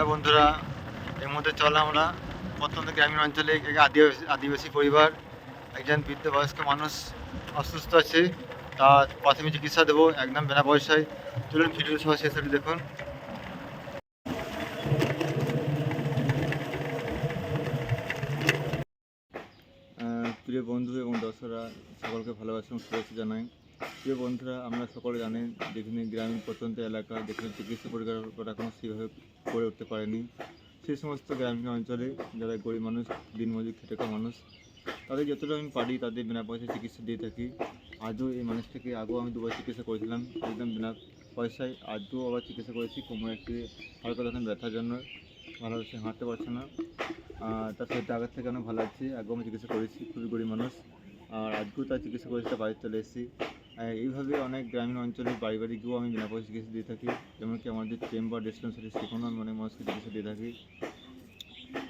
Hello বন্ধুরা এর মধ্যে চলো আমরা প্রত্যন্ত গ্রামীণ অঞ্চলে আদিবাসী আদিবাসী পরিবার, একজন বৃদ্ধ বয়স্ক মানুষ অসুস্থ আছে, তার প্রাথমিক চিকিৎসা দেবো, একদম বিনা পয়সায়। চলুন ভিডিও সহ শেষ দেখুন। প্রিয় বন্ধু এবং দর্শকরা, সকলকে ভালোবাসা শুভেচ্ছা জানাই। প্রিয় বন্ধুরা, আমরা সকলে জানেন যেখানে গ্রামীণ প্রত্যন্ত এলাকা যেখানে চিকিৎসা পরিকাঠামো এখনও সেভাবে করে উঠতে পারেনি। সেই সমস্ত গ্রামীণ অঞ্চলে যারা গরিব মানুষ, দিনমজুর খেটে খাওয়া মানুষ, তাদের যতটা আমি পারি তাদের বিনা পয়সায় চিকিৎসা দিয়ে থাকি। আজও এই মানুষটাকে আগেও আমি দুবার চিকিৎসা করেছিলাম, একদম বিনা পয়সায়। আজও আবার চিকিৎসা করেছি, কোমরে একটি হালকা তখন ব্যথার জন্য। ভালো সে হাঁটতে পারছে না। আর তার সাথে আগের থেকে অনেক ভালো আছি, আগেও আমি চিকিৎসা করেছি, খুবই গরিব মানুষ। আর আজকেও তার চিকিৎসা করেছি তার বাড়িতে চলে এসেছি। এইভাবে অনেক গ্রামীণ অঞ্চলে বাড়ি বাড়ি আমি বিনা পয়সা চিকিৎসা দিয়ে থাকি, যেমনকি আমাদের চেম্বার ডিসপেন্সারি সেখানেও আমি অনেক মানুষকে চিকিৎসা দিয়ে থাকি।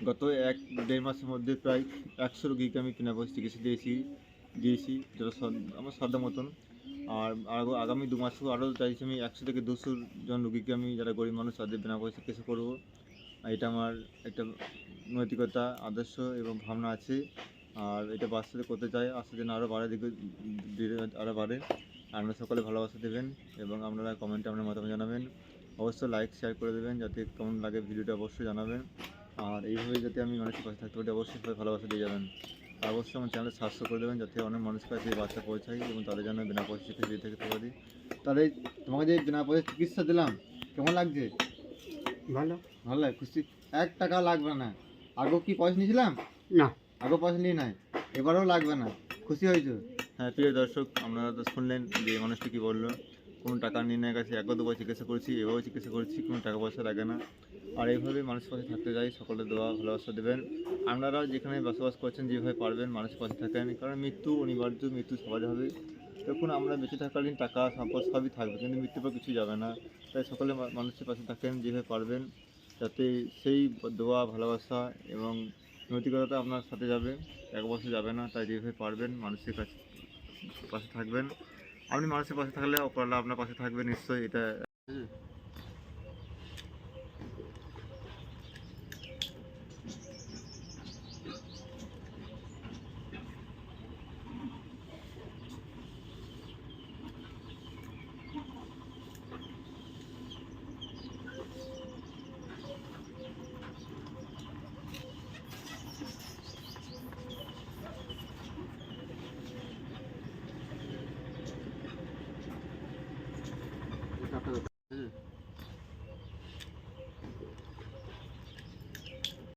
গত এক, দেড় মাসের মধ্যে প্রায় একশো রোগীকে আমি বিনা পয়সা চিকিৎসা দিয়েছি দিয়েছি, যেটা আমার শ্রদ্ধা মতন। আর আগো- আগামী দু মাসেও আরও চাইছি আমি একশো থেকে দুশো জন রোগীকে আমি, যারা গরিব মানুষ, তাদের বিনা পয়সা চিকিৎসা করব। এটা আমার একটা নৈতিকতা, আদর্শ এবং ভাবনা আছে। আর এটা বাস্তবে করতে চাই। আস্তে যেন আরও বাড়ে দিকে আরও বাড়ে। আপনারা সকলে ভালোবাসা দেবেন এবং আপনারা কমেন্টে আপনার মতামত জানাবেন। অবশ্যই লাইক শেয়ার করে দেবেন যাতে কেমন লাগে ভিডিওটা অবশ্যই জানাবেন। আর এইভাবে যাতে আমি মানুষের পাশে থাকতে পারি অবশ্যই সবাই ভালোবাসা দিয়ে যাবেন। আর অবশ্যই আমার চ্যানেল সাবস্ক্রাইব করে দেবেন যাতে অনেক মানুষের কাছে এই বার্তা পৌঁছায় এবং তাদের জন্য বিনা পয়সা চিকিৎসা দিয়ে থাকতে পারি। তাহলে তোমাকে যে বিনা পয়সা চিকিৎসা দিলাম কেমন লাগছে? ভালো। ভালো লাগে খুশি? এক টাকা লাগবে না। আগেও কি পয়সা নিয়েছিলাম? না। আগেও পয়সা নাই, এবারেও লাগবে না। খুশি হয়েছো? হ্যাঁ প্রিয় দর্শক, আপনারা তো শুনলেন যে মানুষটি কী বলল, কোনো টাকা নিয়ে নেয় কাছে একবার দুবার চিকিৎসা করেছি, এভাবে চিকিৎসা করেছি, কোনো টাকা পয়সা লাগে না। আর এইভাবে মানুষের পাশে থাকতে যাই সকলে দোয়া, ভালোবাসা দেবেন। আপনারা যেখানে বসবাস করছেন, যেভাবে পারবেন মানুষের পাশে থাকেন, কারণ মৃত্যু অনিবার্য, মৃত্যু সবাই হবে। তখন আমরা বেঁচে থাকাকালীন টাকা, সম্পদ সবই থাকবে, কিন্তু মৃত্যুর পর কিছু যাবে না। তাই সকলে মানুষের পাশে থাকেন, যেভাবে পারবেন, যাতে সেই দোয়া, ভালোবাসা এবং নৈতিকতা আপনার সাথে যাবে, এক বছর যাবে না, তাই যেভাবে পারবেন, মানুষের কাছে পাশে থাকবেন। আপনি মানুষের পাশে থাকলে অপরালা আপনার পাশে থাকবে, নিশ্চয়ই এটা